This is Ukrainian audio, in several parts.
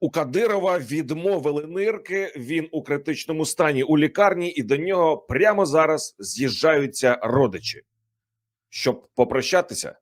У Кадирова відмовили нирки. Він у критичному стані у лікарні, і до нього прямо зараз з'їжджаються родичі, щоб попрощатися.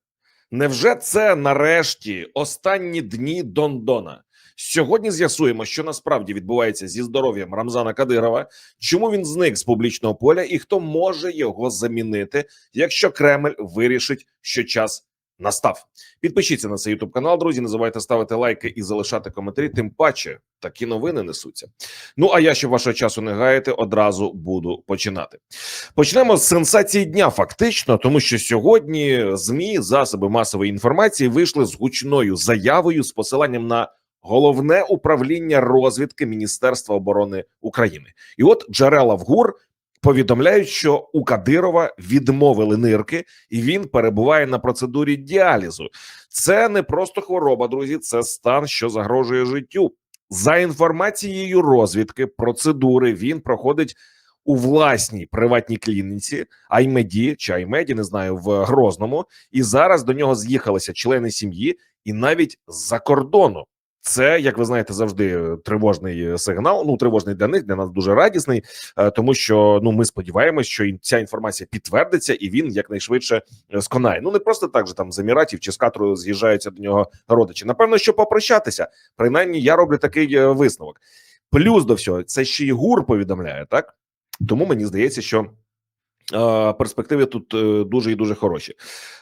Невже це нарешті останні дні Дондона? Сьогодні з'ясуємо, що насправді відбувається зі здоров'ям Рамзана Кадирова, чому він зник з публічного поля, і хто може його замінити, якщо Кремль вирішить, що час настав. Підпишіться на цей ютуб канал, друзі. Не забувайте ставити лайки і залишати коментарі. Тим паче такі новини несуться. Ну а я, щоб вашого часу не гаяти, одразу буду починати. Почнемо з сенсації дня, фактично, тому що сьогодні змі засоби масової інформації вийшли з гучною заявою з посиланням на головне управління розвідки Міністерства оборони України. І от джерела в ГУР повідомляють, що у Кадирова відмовили нирки, і він перебуває на процедурі діалізу. Це не просто хвороба, друзі, це стан, що загрожує життю. За інформацією розвідки, процедури він проходить у власній приватній клініці Аймеді чи Аймеді, не знаю, в Грозному. І зараз до нього з'їхалися члени сім'ї, і навіть з-за кордону. Це, як ви знаєте, завжди тривожний сигнал. Ну тривожний для них, для нас дуже радісний, е, тому що ну ми сподіваємось, що ця інформація підтвердиться, і він якнайшвидше е, сконає. Ну не просто так же там з Еміратів чи з Катру з'їжджаються до нього родичі. Напевно, що попрощатися. Принаймні, я роблю такий е, висновок. Плюс до всього, це ще й гур повідомляє так. Тому мені здається, що. Перспективи тут е, дуже і дуже хороші,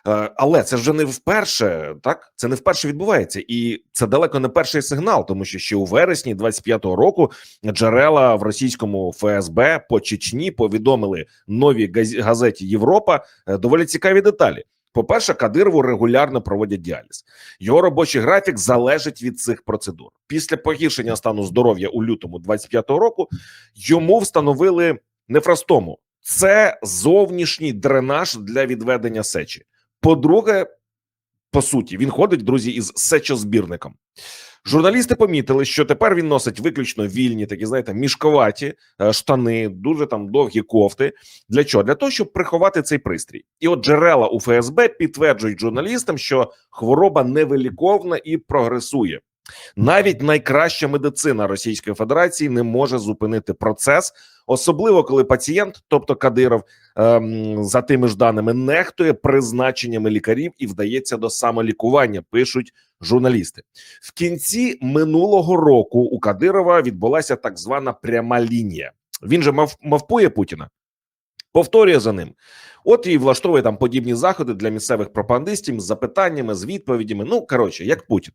Е, але це вже не вперше, так це не вперше відбувається, і це далеко не перший сигнал, тому що ще у вересні 25-го року джерела в російському ФСБ по Чечні повідомили новій газ- газеті Європа е, доволі цікаві деталі. По-перше, Кадирову регулярно проводять діаліз. Його робочий графік залежить від цих процедур. Після погіршення стану здоров'я у лютому 25-го року йому встановили нефростому. Це зовнішній дренаж для відведення сечі. По-друге, по суті, він ходить, друзі, із сечозбірником. Журналісти помітили, що тепер він носить виключно вільні, такі знаєте, мішковаті е, штани, дуже там довгі кофти. Для чого? Для того, щоб приховати цей пристрій. І от джерела у ФСБ підтверджують журналістам, що хвороба невиліковна і прогресує. Навіть найкраща медицина Російської Федерації не може зупинити процес, особливо коли пацієнт, тобто Кадиров, ем, за тими ж даними, нехтує призначеннями лікарів і вдається до самолікування. Пишуть журналісти. В кінці минулого року у Кадирова відбулася так звана пряма лінія. Він же мав мавпує Путіна. Повторює за ним, от і влаштовує там подібні заходи для місцевих пропагандистів з запитаннями, з відповідями. Ну коротше, як Путін.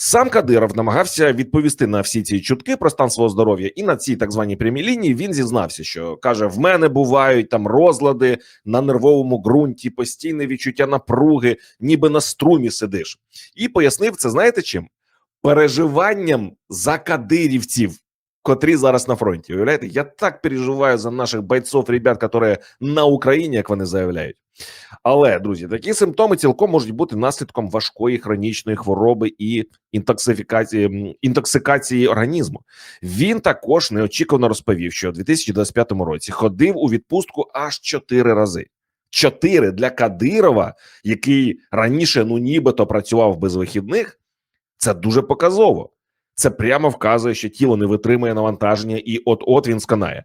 Сам Кадиров намагався відповісти на всі ці чутки про стан свого здоров'я, і на цій так званій прямій лінії він зізнався, що каже: в мене бувають там розлади на нервовому ґрунті, постійне відчуття напруги, ніби на струмі сидиш, і пояснив це. Знаєте чим? Переживанням за кадирівців, котрі зараз на фронті. Уявляєте, я так переживаю за наших бойців, ребят, які на Україні, як вони заявляють. Але друзі, такі симптоми цілком можуть бути наслідком важкої хронічної хвороби і інтоксифікації інтоксикації організму. Він також неочікувано розповів, що у 2025 році ходив у відпустку аж чотири рази. Чотири для Кадирова, який раніше ну нібито працював без вихідних. Це дуже показово. Це прямо вказує, що тіло не витримує навантаження, і от от він сканає.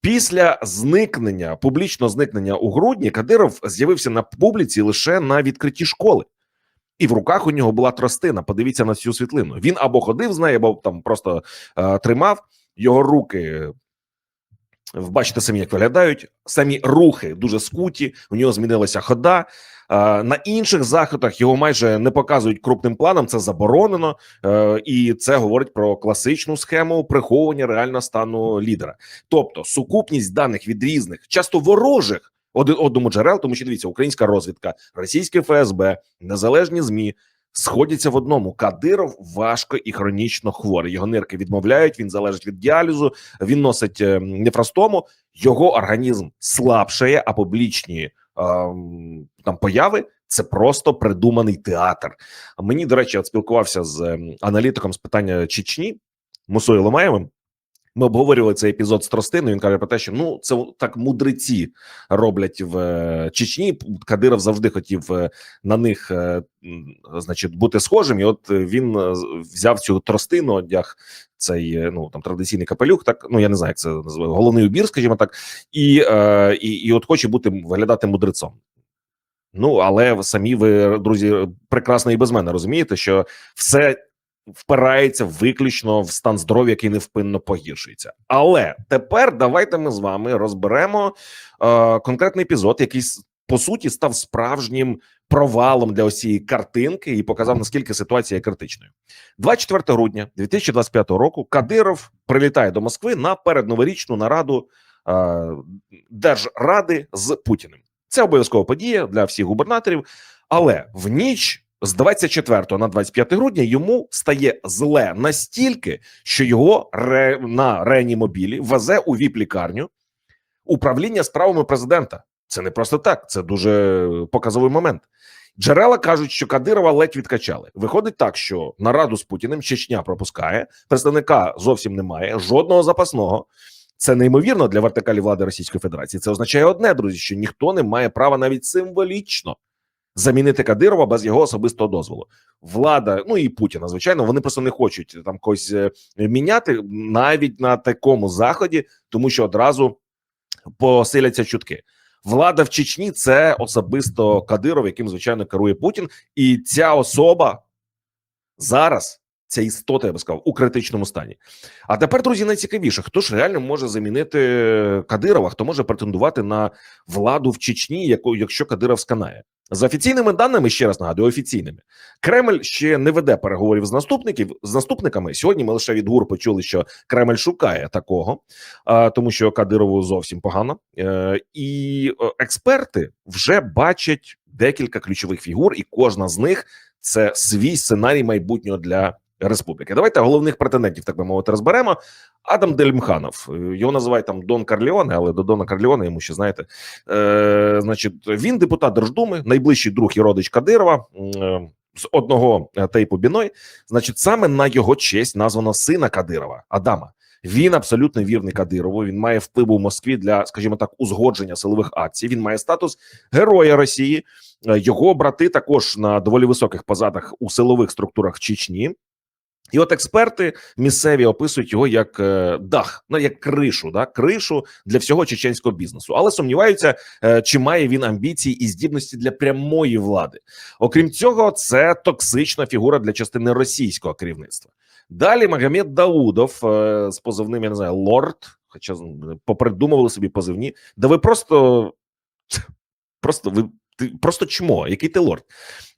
Після зникнення, публічного зникнення у грудні, Кадиров з'явився на публіці лише на відкритті школи, і в руках у нього була тростина. Подивіться на цю світлину. Він або ходив з нею, або там просто е, тримав його руки. Ви Бачите самі, як виглядають самі рухи дуже скуті. У нього змінилася хода. На інших заходах його майже не показують крупним планом. Це заборонено, е, і це говорить про класичну схему приховування реального стану лідера. Тобто сукупність даних від різних, часто ворожих один одному джерел, тому що дивіться, українська розвідка, російське ФСБ, незалежні змі. Сходяться в одному. Кадиров важко і хронічно хворий. Його нирки відмовляють. Він залежить від діалізу. Він носить е, нефростому. Його організм слабшає, а публічні ем, там появи це просто придуманий театр. Мені до речі, от спілкувався з ем, аналітиком з питання Чечні Мусою Ломаєвим. Ми обговорювали цей епізод з Тростиною. Він каже про те, що ну це так мудреці роблять в е, Чечні. Кадиров завжди хотів е, на них, е, значить, бути схожим. І от він взяв цю тростину, одяг цей ну там традиційний капелюх. Так ну я не знаю, як це називає головний убір, скажімо так, і, і, і от хоче бути виглядати мудрецом. Ну але самі ви, друзі, прекрасно і без мене розумієте, що все впирається виключно в стан здоров'я, який невпинно погіршується. Але тепер давайте ми з вами розберемо е, конкретний епізод, який по суті став справжнім провалом для ось цієї картинки і показав наскільки ситуація є критичною. 24 грудня 2025 року Кадиров прилітає до Москви на передноворічну нараду е, Держради з Путіним. Це обов'язкова подія для всіх губернаторів, але в ніч з 24 на 25 грудня йому стає зле настільки, що його ре, на реанімобілі везе у віп-лікарню управління справами президента. Це не просто так, це дуже показовий момент. Джерела кажуть, що Кадирова ледь відкачали. Виходить так, що нараду з Путіним Чечня пропускає, представника зовсім немає, жодного запасного. Це неймовірно для вертикалі влади Російської Федерації. Це означає одне, друзі, що ніхто не має права навіть символічно замінити Кадирова без його особистого дозволу. Влада, ну і Путіна, звичайно, вони просто не хочуть там когось е, міняти навіть на такому заході, тому що одразу посиляться чутки. Влада в Чечні це особисто Кадиров, яким звичайно керує Путін, і ця особа зараз. Ця істота, я би сказав, у критичному стані. А тепер, друзі, найцікавіше, хто ж реально може замінити Кадирова, хто може претендувати на владу в Чечні, яку, якщо Кадиров сканає. За офіційними даними, ще раз нагадую, офіційними, Кремль ще не веде переговорів з наступників з наступниками. Сьогодні ми лише від ГУР почули, що Кремль шукає такого, тому що Кадирову зовсім погано. Е, і е, експерти вже бачать декілька ключових фігур, і кожна з них це свій сценарій майбутнього для республіки. Давайте головних претендентів, так би мовити, розберемо. Адам Дельмханов, Е, його називають там Дон Карліоне, але до Дона Карліоне йому ще знаєте. Е, значить, він депутат Держдуми, найближчий друг і родич Кадирова. е, З одного е, тейпу Біной, значить, саме на його честь названо сина Кадирова Адама. Він абсолютно вірний Кадирову. Він має вплив у Москві для, скажімо так, узгодження силових акцій. Він має статус героя Росії. Е, Його брати також на доволі високих позадах у силових структурах Чечні. І от експерти місцеві описують його як е, дах, ну як кришу, да, кришу для всього чеченського бізнесу, але сумніваються, е, чи має він амбіції і здібності для прямої влади. Окрім цього, це токсична фігура для частини російського керівництва. Далі Магомед Даудов е, з позивним, я не знаю, лорд, хоча попридумували собі позивні, да ви просто просто ви ти просто чмо, який ти лорд.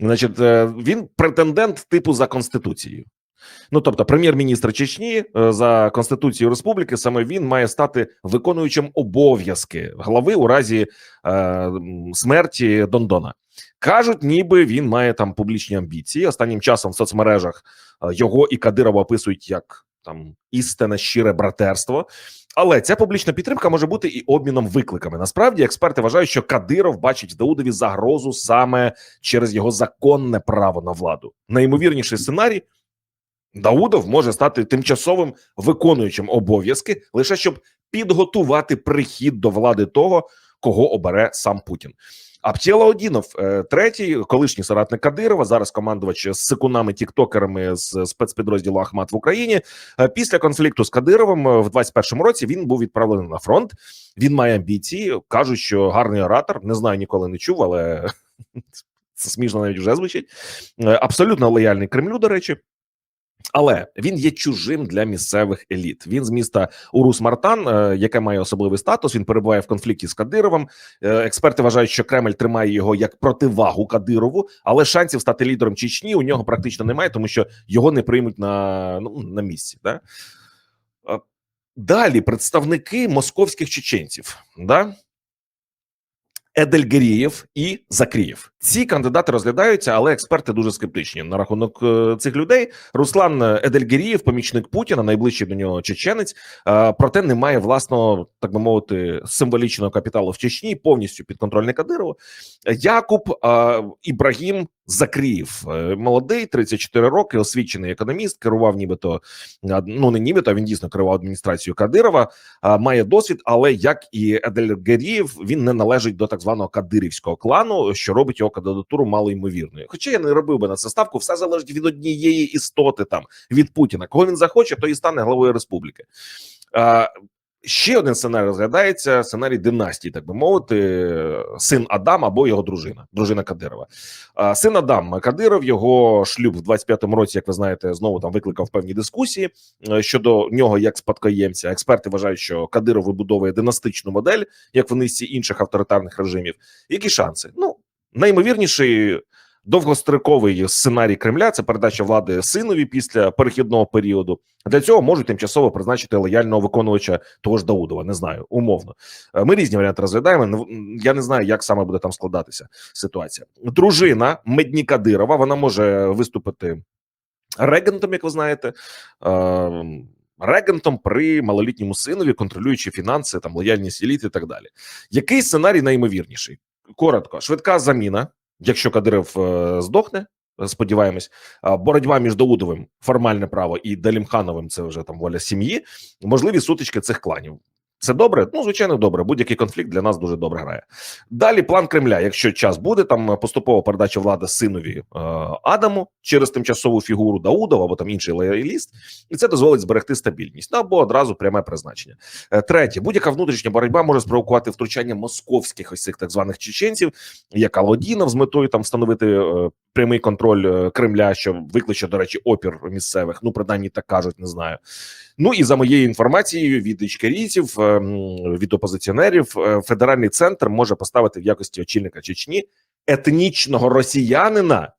Значить, він претендент типу за конституцією. Ну, тобто, прем'єр-міністр Чечні е, за конституцією республіки саме він має стати виконуючим обов'язки глави у разі е, смерті Дондона. Кажуть, ніби він має там публічні амбіції. Останнім часом в соцмережах е, його і Кадирова описують як там істинне щире братерство. Але ця публічна підтримка може бути і обміном викликами. Насправді, експерти вважають, що Кадиров бачить в Даудові загрозу саме через його законне право на владу. Найімовірніший сценарій Даудов може стати тимчасовим виконуючим обов'язки лише щоб підготувати прихід до влади того, кого обере сам Путін. Аптєла Одінов, е, третій, колишній соратник Кадирова, зараз командувач з секунами тіктокерами з спецпідрозділу Ахмат в Україні. Е, Після конфлікту з Кадировим е, в 21-му році він був відправлений на фронт. Він має амбіції. кажуть, що гарний оратор. Не знаю, ніколи не чув, але це смішно навіть вже звучить. Абсолютно лояльний Кремлю, до речі. Але він є чужим для місцевих еліт. Він з міста Урус-Мартан, е, яке має особливий статус. Він перебуває в конфлікті з Кадировим. Е, Експерти вважають, що Кремль тримає його як противагу Кадирову, але шансів стати лідером Чечні у нього практично немає, тому що його не приймуть на, ну, на місці. Да? Е, Далі представники московських чеченців, да? Едельгерієв і Закрієв. Ці кандидати розглядаються, але експерти дуже скептичні на рахунок е, цих людей. Руслан Едельгерієв, помічник Путіна, найближчий до нього чеченець. е, Проте немає власного, так би мовити, символічного капіталу в Чечні, повністю підконтрольний Кадирову. Якуб е, Ібрагім Закріїв, молодий, 34 роки, освічений економіст, керував нібито ну не нібито, а він дійсно керував адміністрацією Кадирова, має досвід, але як і Едельгерієв, він не належить до так званого кадирівського клану, що робить його кандидатуру малоймовірною. Хоча я не робив би на це ставку, все залежить від однієї істоти там від Путіна. Кого він захоче, то і стане главою республіки. Е, Ще один сценарій розглядається: сценарій династії, так би мовити, син Адам або його дружина, дружина Кадирова. А, Син Адам Кадиров, його шлюб в 25-му році, як ви знаєте, знову там викликав певні дискусії е, щодо нього як спадкоємця. Експерти вважають, що Кадиров вибудовує династичну модель, як вони всі інших авторитарних режимів. Які шанси? Ну наймовірніший. Довгостроковий сценарій Кремля це передача влади синові після перехідного періоду. Для цього можуть тимчасово призначити лояльного виконувача того ж Даудова. Не знаю, умовно. Е, Ми різні варіанти розглядаємо. Ну, Я не знаю, як саме буде там складатися ситуація. Дружина Медні Кадирова. Вона може виступити регентом, як ви знаєте. Е, Регентом при малолітньому синові, контролюючи фінанси, там лояльність еліт і так далі. Який сценарій наймовірніший? Коротко, швидка заміна. Якщо Кадиров е, здохне, е, сподіваємось, боротьба між Даудовим, формальне право і Далімхановим це вже там воля сім'ї. Можливі сутички цих кланів. Це добре? Ну, звичайно, добре. Будь-який конфлікт для нас дуже добре грає. Далі план Кремля. Якщо час буде, там поступова передача влади синові е, Адаму через тимчасову фігуру Даудова або там інший лояліст, і це дозволить зберегти стабільність ну, або одразу пряме призначення. Е, Третє, будь-яка внутрішня боротьба може спровокувати втручання московських ось цих так званих чеченців, як Алодінов з метою там встановити е, прямий контроль е, Кремля, що викличе, до речі, опір місцевих. Ну, принаймні так кажуть, не знаю. Ну і за моєю інформацією від ічкерійців, е, від опозиціонерів, е, федеральний центр може поставити в якості очільника Чечні етнічного росіянина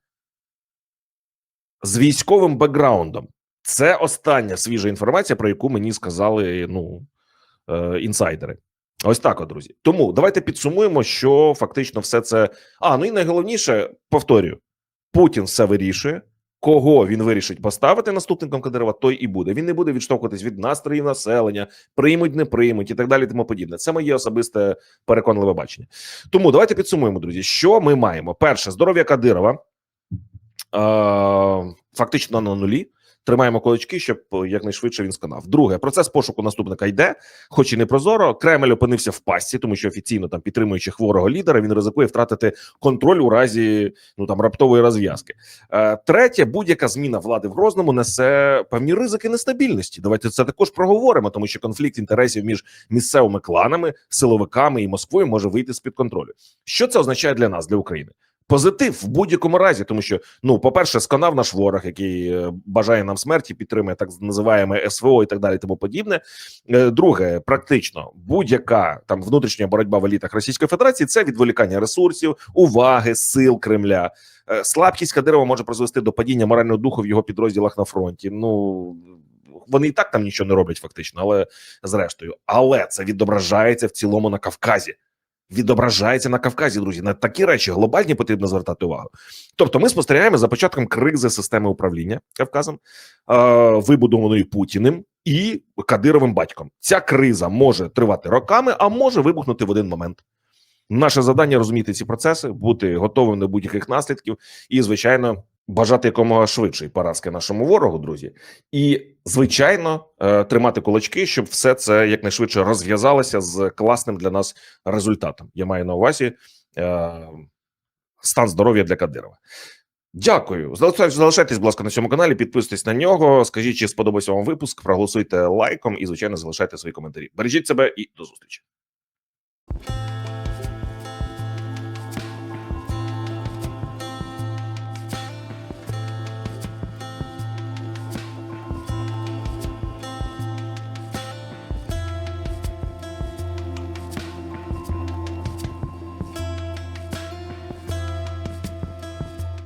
з військовим бекграундом. Це остання свіжа інформація, про яку мені сказали ну е, інсайдери. Ось так, от, друзі. Тому давайте підсумуємо, що фактично все це. А ну і найголовніше, повторюю: Путін все вирішує. Кого він вирішить поставити наступником Кадирова, той і буде. Він не буде відштовхуватись від настроїв населення, приймуть, не приймуть і так далі. Тому подібне. Це моє особисте переконливе бачення. Тому давайте підсумуємо, друзі. Що ми маємо? Перше, здоров'я Кадирова е, фактично на нулі. Тримаємо кулачки, щоб е, якнайшвидше він сканав. Друге, процес пошуку наступника йде, хоч і не прозоро. Кремль опинився в пастці, тому що офіційно там підтримуючи хворого лідера, він ризикує втратити контроль у разі ну там раптової розв'язки. Е, третє, будь-яка зміна влади в Грозному несе певні ризики нестабільності. Давайте це також проговоримо, тому що конфлікт інтересів між місцевими кланами, силовиками і Москвою може вийти з під контролю. Що це означає для нас, для України? Позитив в будь-якому разі, тому що ну, по-перше, сканав наш ворог, який е, бажає нам смерті, підтримує так називаємо СВО і так далі, тому подібне. Е, Друге, практично будь-яка там внутрішня боротьба в елітах Російської Федерації це відволікання ресурсів, уваги, сил Кремля. Е, Слабкість Кадирова може призвести до падіння морального духу в його підрозділах на фронті. Ну вони і так там нічого не роблять, фактично, але зрештою, але це відображається в цілому на Кавказі відображається на Кавказі, друзі. На такі речі глобальні потрібно звертати увагу. Тобто, ми спостерігаємо за початком кризи системи управління Кавказом, е, вибудованої Путіним і Кадировим батьком. Ця криза може тривати роками, а може вибухнути в один момент. Наше завдання розуміти ці процеси, бути готовим до будь-яких наслідків, і звичайно. Бажати якомога швидшої поразки нашому ворогу, друзі, і звичайно е, тримати кулачки, щоб все це якнайшвидше розв'язалося з класним для нас результатом. Я маю на увазі е, стан здоров'я для Кадирова. Дякую. Залишайтесь, залишайтесь, будь ласка, на цьому каналі. Підписуйтесь на нього. Скажіть, чи сподобався вам випуск. Проголосуйте лайком і, звичайно, залишайте свої коментарі. Бережіть себе і до зустрічі.